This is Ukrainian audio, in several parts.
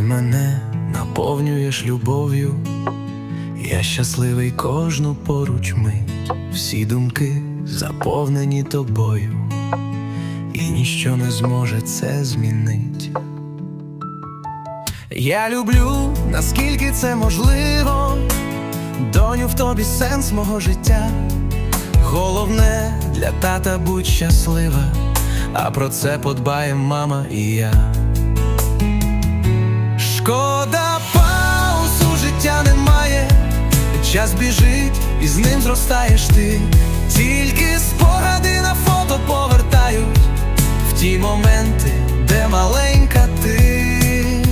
мене наповнюєш любов'ю, я щасливий кожну поруч мить, всі думки заповнені тобою, і ніщо не зможе це змінить. Я люблю, наскільки це можливо, доню в тобі сенс мого життя. Головне для тата будь щаслива, а про це подбає мама і я. Шкода, пауз у життя немає, час біжить, і з ним зростаєш ти. Тільки спогади на фото повертають в ті моменти, де маленька ти.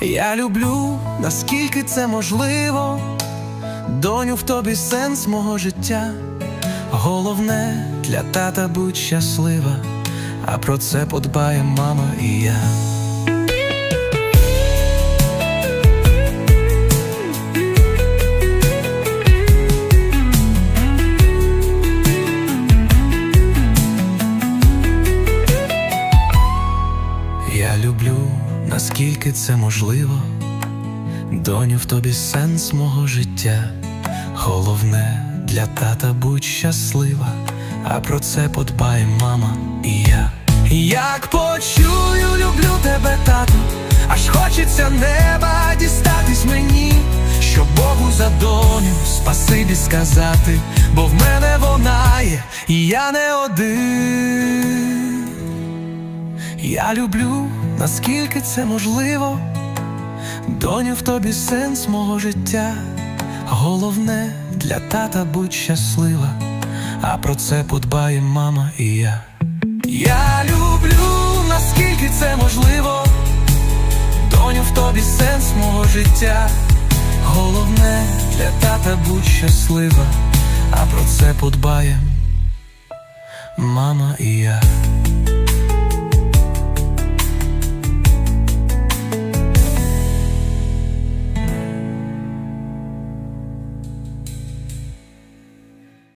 Я люблю, наскільки це можливо, доню в тобі сенс мого життя. Головне для тата будь щаслива, а про це подбає мама і я. Люблю, наскільки це можливо, доню в тобі сенс мого життя. Головне для тата будь щаслива, а про це подбає мама і я. Як почую, люблю тебе, тату, аж хочеться неба дістатись мені, щоб Богу за доню спасибі сказати, бо в мене вона є, і я не один. Я люблю, наскільки це можливо, доню в тобі сенс мого життя. Головне для тата будь щаслива, а про це подбає мама і я. Я люблю, наскільки це можливо, доню в тобі сенс мого життя. Головне для тата будь щаслива, а про це подбає мама і я.